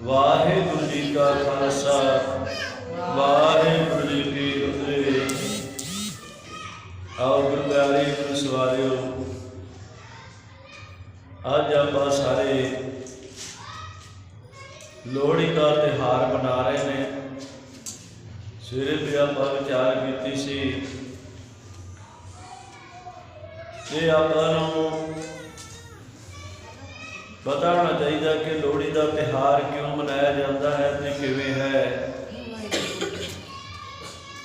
ਵਾਹਿਗੁਰੂ ਜੀ ਕਾ ਖਾਲਸਾ, ਵਾਹਿਗੁਰੂ ਜੀ ਕੀ ਫਤਿਹ। ਆਓ ਗੁਰੂ ਪਿਆਰੇ ਸਵਾਰਿਓ। ਅੱਜ ਆਪਾਂ ਸਾਰੇ ਲੋਹੜੀ ਦਾ ਤਿਹਾਰ ਮਨਾ ਰਹੇ ਨੇ। ਸਵੇਰੇ ਵੀ ਆਪਾਂ ਵਿਚਾਰ ਕੀਤੀ ਸੀ। ਇਹ ਆਪਾਂ ਨੂੰ ਪਤਾ ਹੋਣਾ ਚਾਹੀਦਾ ਕਿ ਲੋਹੜੀ ਦਾ ਤਿਹਾਰ ਕਿਉਂ ਮਨਾਇਆ ਜਾਂਦਾ ਹੈ ਤੇ ਕਿਵੇਂ ਹੈ?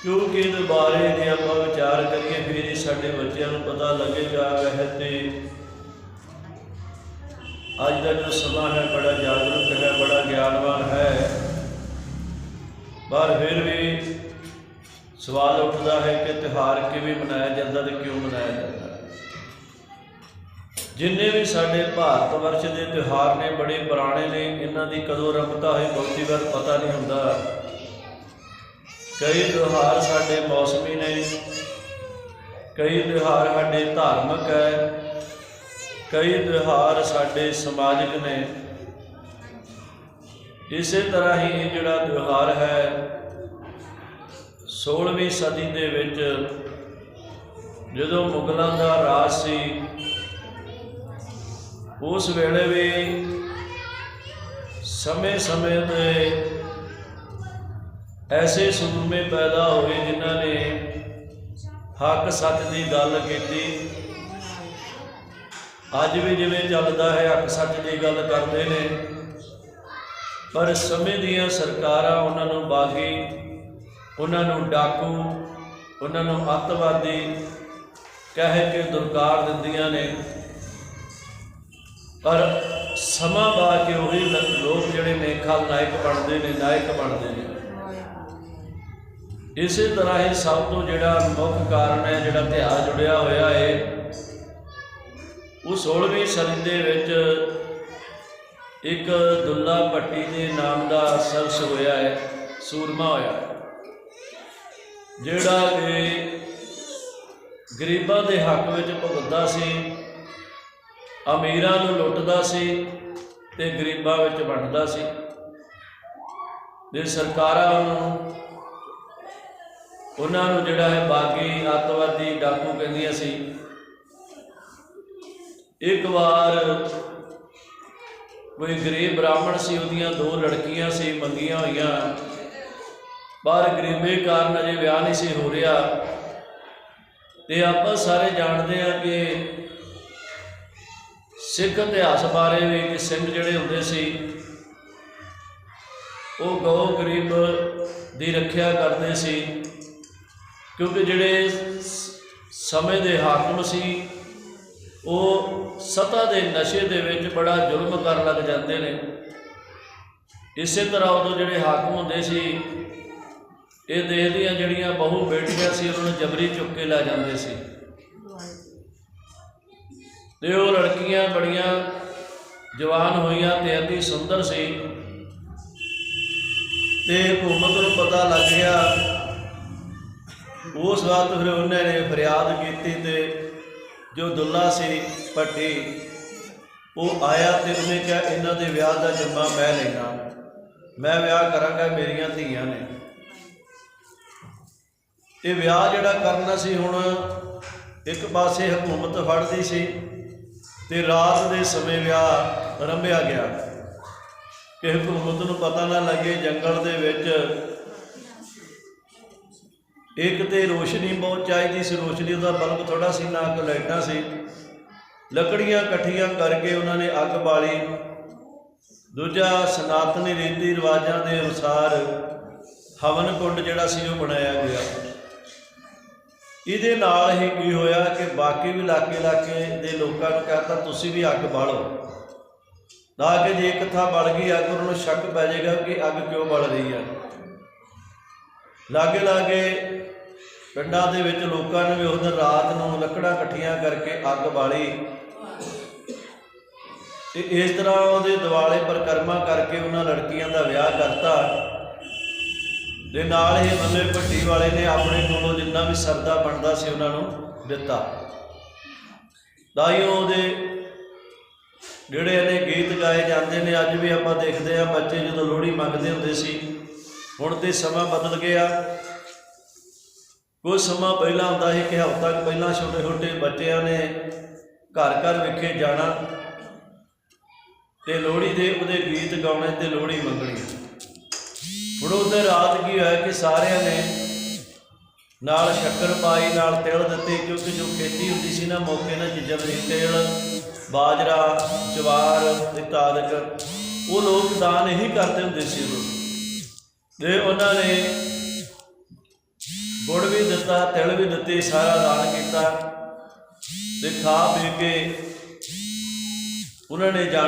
ਕਿਉਂਕਿ ਇਹਦੇ ਬਾਰੇ ਜੇ ਆਪਾਂ ਵਿਚਾਰ ਕਰੀਏ, ਫਿਰ ਹੀ ਸਾਡੇ ਬੱਚਿਆਂ ਨੂੰ ਪਤਾ ਲੱਗੇਗਾ ਵਹਿ ਤੇ ਅੱਜ ਦਾ ਜੋ ਸਮਾਂ ਹੈ, ਬੜਾ ਜਾਗਰੂਕ ਹੈ, ਬੜਾ ਗਿਆਨਵਾਨ ਹੈ। ਪਰ ਫਿਰ ਵੀ ਸਵਾਲ ਉੱਠਦਾ ਹੈ ਕਿ ਤਿਹਾਰ ਕਿਵੇਂ ਮਨਾਇਆ ਜਾਂਦਾ ਤੇ ਕਿਉਂ ਮਨਾਇਆ ਜਾਂਦਾ। ਜਿੰਨੇ ਵੀ ਸਾਡੇ ਭਾਰਤ ਵਰਸ਼ ਦੇ ਤਿਉਹਾਰ ਨੇ, ਬੜੇ ਪੁਰਾਣੇ ਨੇ, ਇਹਨਾਂ ਦੀ ਕਦੋਂ ਰਮਤਾ ਹੋਈ ਬਹੁਤੀ ਵਾਰ ਪਤਾ ਨਹੀਂ ਹੁੰਦਾ। ਕਈ ਤਿਉਹਾਰ ਸਾਡੇ ਮੌਸਮੀ ਨੇ, ਕਈ ਤਿਉਹਾਰ ਸਾਡੇ ਧਾਰਮਿਕ ਹੈ, ਕਈ ਤਿਉਹਾਰ ਸਾਡੇ ਸਮਾਜਿਕ ਨੇ। ਇਸੇ ਤਰ੍ਹਾਂ ਹੀ ਇਹ ਜਿਹੜਾ ਤਿਉਹਾਰ ਹੈ 16ਵੀਂ ਸਦੀ ਦੇ ਵਿੱਚ ਜਦੋਂ ਮੁਗਲਾਂ ਦਾ ਰਾਜ ਸੀ ਉਸ ਵੇਲੇ ਵੀ ਸਮੇਂ-ਸਮੇਂ ਤੇ ਐਸੇ ਸੂਰਮੇ ਪੈਦਾ ਹੋਏ ਜਿਨ੍ਹਾਂ ਨੇ ਹੱਕ ਸੱਚ ਦੀ ਗੱਲ ਕੀਤੀ। ਅੱਜ ਵੀ ਜਿਵੇਂ ਚੱਲਦਾ ਹੈ, ਹੱਕ ਸੱਚ ਦੀ ਗੱਲ ਕਰਦੇ ਨੇ। ਪਰ ਸਮੇਂ ਦੀਆਂ ਸਰਕਾਰਾਂ ਉਹਨਾਂ ਨੂੰ ਬਾਗੀ, ਉਹਨਾਂ ਨੂੰ ਡਾਕੂ, ਉਹਨਾਂ ਨੂੰ ਅੱਤਵਾਦੀ ਕਹਿ ਕੇ ਦੁਰਕਾਰ ਦਿੰਦੀਆਂ ਨੇ। ਪਰ ਸਮਾਂ ਪਾ ਕੇ ਉਹੀ ਲੋਕ ਜਿਹੜੇ ਨੇ ਖਲਨਾਇਕ ਬਣਦੇ ਨੇ, ਨਾਇਕ ਬਣਦੇ ਨੇ। ਇਸੇ ਤਰ੍ਹਾਂ ਹੀ ਸਭ ਤੋਂ ਜਿਹੜਾ ਮੁੱਖ ਕਾਰਨ ਹੈ, ਜਿਹੜਾ ਇਤਿਹਾਸ ਜੁੜਿਆ ਹੋਇਆ ਹੈ ਉਹ 16ਵੀਂ ਸਦੀ ਦੇ ਵਿੱਚ ਇੱਕ ਦੁੱਲਾ ਭੱਟੀ ਦੇ ਨਾਮ ਦਾ ਸ਼ਖਸ ਹੋਇਆ ਹੈ ਸੂਰਮਾ ਹੋਇਆ ਜਿਹੜਾ ਕਿ ਗਰੀਬਾਂ ਦੇ ਹੱਕ ਵਿੱਚ ਭੁਗਤਦਾ ਸੀ ਅਮੀਰਾਂ ਨੂੰ ਲੁੱਟਦਾ ਸੀ ਤੇ ਗਰੀਬਾਂ ਵਿੱਚ ਵੰਡਦਾ ਸੀ। ਜੇ ਸਰਕਾਰਾਂ ਨੂੰ, ਉਹਨਾਂ ਨੂੰ ਜਿਹੜਾ ਹੈ ਬਾਗੀ ਅੱਤਵਾਦੀ ਡਾਕੂ ਕਹਿੰਦੀਆਂ ਸੀ। ਇੱਕ ਵਾਰ ਕੋਈ ਗਰੀਬ ਬ੍ਰਾਹਮਣ ਸੀ, ਉਹਦੀਆਂ ਦੋ ਲੜਕੀਆਂ ਸੀ, ਮੰਗੀਆਂ ਹੋਈਆਂ। ਪਰ ਗਰੀਬੀ ਕਾਰਨ ਅਜੇ ਵਿਆਹ ਨਹੀਂ ਸੀ ਹੋ ਰਿਹਾ। ਤੇ ਆਪਾਂ ਸਾਰੇ ਜਾਣਦੇ ਆ ਕਿ ਸਿੱਖ ਇਤਿਹਾਸ ਬਾਰੇ ਵੀ ਕਿ ਸਿੰਘ ਜਿਹੜੇ ਹੁੰਦੇ ਸੀ, ਉਹ ਗਊ ਗਰੀਬ ਦੀ ਰੱਖਿਆ ਕਰਦੇ ਸੀ, ਕਿਉਂਕਿ ਜਿਹੜੇ ਸਮੇਂ ਦੇ ਹਾਕਮ ਸੀ, ਉਹ ਸਤਾ ਦੇ ਨਸ਼ੇ ਦੇ ਵਿੱਚ ਬੜਾ ਜ਼ੁਲਮ ਕਰਨ ਲੱਗ ਜਾਂਦੇ ਨੇ। ਇਸੇ ਤਰ੍ਹਾਂ ਉਦੋਂ ਜਿਹੜੇ ਹਾਕਮ ਹੁੰਦੇ ਸੀ, ਇਹ ਦੇਸ਼ ਦੀਆਂ ਜਿਹੜੀਆਂ ਬਹੂ ਬੇਟੀਆਂ ਸੀ, ਉਹਨਾਂ ਨੂੰ ਜਬਰੀ ਚੁੱਕ ਕੇ ਲੈ ਜਾਂਦੇ ਸੀ। ਤੇ ਉਹ ਲੜਕੀਆਂ ਬੜੀਆਂ ਜਵਾਨ ਹੋਈਆਂ ਤੇ ਅਤੀ ਸੁੰਦਰ ਸੀ। ਤੇ ਹਕੂਮਤ ਨੂੰ ਪਤਾ ਲੱਗ ਗਿਆ, ਉਸ ਵਕਤ ਫਿਰ ਉਹਨਾਂ ਨੇ ਫਰਿਆਦ ਕੀਤੀ ਤੇ ਜੋ ਦੁੱਲਾ ਸੀ ਭੱਟੀ, ਉਹ ਆਇਆ ਤੇ ਉਹਨੇ ਕਿਹਾ, ਇਹਨਾਂ ਦੇ ਵਿਆਹ ਦਾ ਜੰਮਾ ਮੈਂ ਲੈਣਾ ਮੈਂ ਵਿਆਹ ਕਰਾਂਗਾ, ਮੇਰੀਆਂ ਧੀਆਂ ਨੇ। ਇਹ ਵਿਆਹ ਜਿਹੜਾ ਕਰਨਾ ਸੀ, ਹੁਣ ਇੱਕ ਪਾਸੇ ਹਕੂਮਤ ਫੜਦੀ ਸੀ ਤੇ ਰਾਤ ਦੇ ਸਮੇਂ ਵਿਆਹ ਰੰਭਿਆ ਗਿਆ। ਕਿ ਹਕੂਮਤ ਨੂੰ ਪਤਾ ਨਾ ਲੱਗੇ ਜੰਗਲ ਦੇ ਵਿੱਚ ਇੱਕ ਤੇ ਰੋਸ਼ਨੀ ਬਹੁਤ ਚਾਹੀਦੀ ਸੀ, ਰੋਸ਼ਨੀ ਦਾ ਬਲਬ ਥੋੜਾ ਸੀ, ਨਾ ਕੋ ਲਾਈਟਾਂ ਸੀ। ਲੱਕੜੀਆਂ ਇਕੱਠੀਆਂ ਕਰਕੇ ਉਹਨਾਂ ਨੇ ਅੱਗ ਬਾਲੀ। ਦੂਜਾ ਸਨਾਤਨੀ ਰੀਤੀ ਰਿਵਾਜਾਂ ਦੇ ਅਨੁਸਾਰ ਹਵਨ ਕੁੰਡ ਜਿਹੜਾ ਸੀ ਉਹ ਬਣਾਇਆ ਗਿਆ। ਇਹਦੇ ਨਾਲ ਹੀ ਕੀ ਹੋਇਆ ਕਿ ਬਾਕੀ ਵੀ ਇਲਾਕੇ ਇਲਾਕੇ ਦੇ ਲੋਕਾਂ ਨੂੰ ਕਹਤਾ ਤੁਸੀਂ ਵੀ ਅੱਗ ਬਾਲੋ। ਨਾ ਕਿ ਜੇ ਕਥਾ ਬਲ ਗਈ ਅੱਗ, ਉਹਨਾਂ ਨੂੰ ਸ਼ੱਕ ਪੈ ਜਾਏਗਾ ਕਿ ਅੱਗ ਕਿਉਂ ਬਲ ਰਹੀ ਹੈ ਲਾਗੇ ਲਾਗੇ ਪਿੰਡਾਂ ਦੇ ਵਿੱਚ ਲੋਕਾਂ ਨੇ ਵੀ ਉਸ ਦਿਨ ਰਾਤ ਨੂੰ ਲੱਕੜਾਂ ਇਕੱਠੀਆਂ ਕਰਕੇ ਅੱਗ ਬਾਲੀ। ਤੇ ਇਸ ਤਰ੍ਹਾਂ ਉਹਦੇ ਦਿਵਾਲੇ ਪਰਕਰਮਾ ਕਰਕੇ ਉਹਨਾਂ ਲੜਕੀਆਂ ਦਾ ਵਿਆਹ ਕਰਤਾ। ਦੇ ਨਾਲ ਹੀ ਮੱਲੇ ਭੱਟੀ ਵਾਲੇ ਨੇ ਆਪਣੇ ਕੋਲੋਂ ਜਿੰਨਾ ਵੀ ਸਰਦਾ ਬਣਦਾ ਸੀ ਉਹਨਾਂ ਨੂੰ ਦਿੱਤਾ। ਤਾਂ ਹੀ ਉਹਦੇ ਜਿਹੜੇ ਨੇ ਗੀਤ ਗਾਏ ਜਾਂਦੇ ਨੇ, ਅੱਜ ਵੀ ਆਪਾਂ ਦੇਖਦੇ ਆ ਬੱਚੇ ਜਦੋਂ ਲੋਹੜੀ ਮੰਗਦੇ ਹੁੰਦੇ ਸੀ, ਹੁਣ ਤੇ ਸਮਾਂ ਬਦਲ ਗਿਆ। ਕੁਝ ਸਮਾਂ ਪਹਿਲਾਂ ਹੁੰਦਾ ਸੀ ਕਿ ਹਫ਼ਤਾ ਕੁ ਪਹਿਲਾਂ ਛੋਟੇ ਛੋਟੇ ਬੱਚਿਆਂ ਨੇ ਘਰ ਘਰ ਵਿਖੇ ਜਾਣਾ ਤੇ ਲੋਹੜੀ ਦੇ ਉਹਦੇ ਗੀਤ ਗਾਉਣੇ ਤੇ ਲੋਹੜੀ ਮੰਗਣੀ। ਹੁਣ ਉਹਦੇ ਰਾਤ ਕੀ ਹੋਇਆ ਕਿ ਸਾਰਿਆਂ ਨੇ ਨਾਲ ਸ਼ੱਕਰ ਪਾਈ, ਨਾਲ ਤਿਲ ਦਿੱਤੇ, ਕਿਉਂਕਿ ਜੋ ਖੇਤੀ ਹੁੰਦੀ ਸੀ ਨਾ, ਮੌਕੇ ਨਾਲ ਚੀਜ਼ਾਂ ਦੀ ਤਿਲ, ਬਾਜਰਾ, ਜਵਾਰ ਇਤਾਦਕ ਉਹ ਲੋਕ ਦਾਨ ਹੀ ਕਰਦੇ ਹੁੰਦੇ ਸੀ ਉਦੋਂ ਤੇ ਉਹਨਾਂ ਨੇ ਗੁੜ ਵੀ ਦਿੱਤਾ, ਤਿਲ ਵੀ ਦਿੱਤੇ, ਸਾਰਾ ਦਾਨ ਕੀਤਾ ਤੇ ਖਾ ਪੀ ਕੇ ਉਹਨਾਂ ਨੇ ਜਾ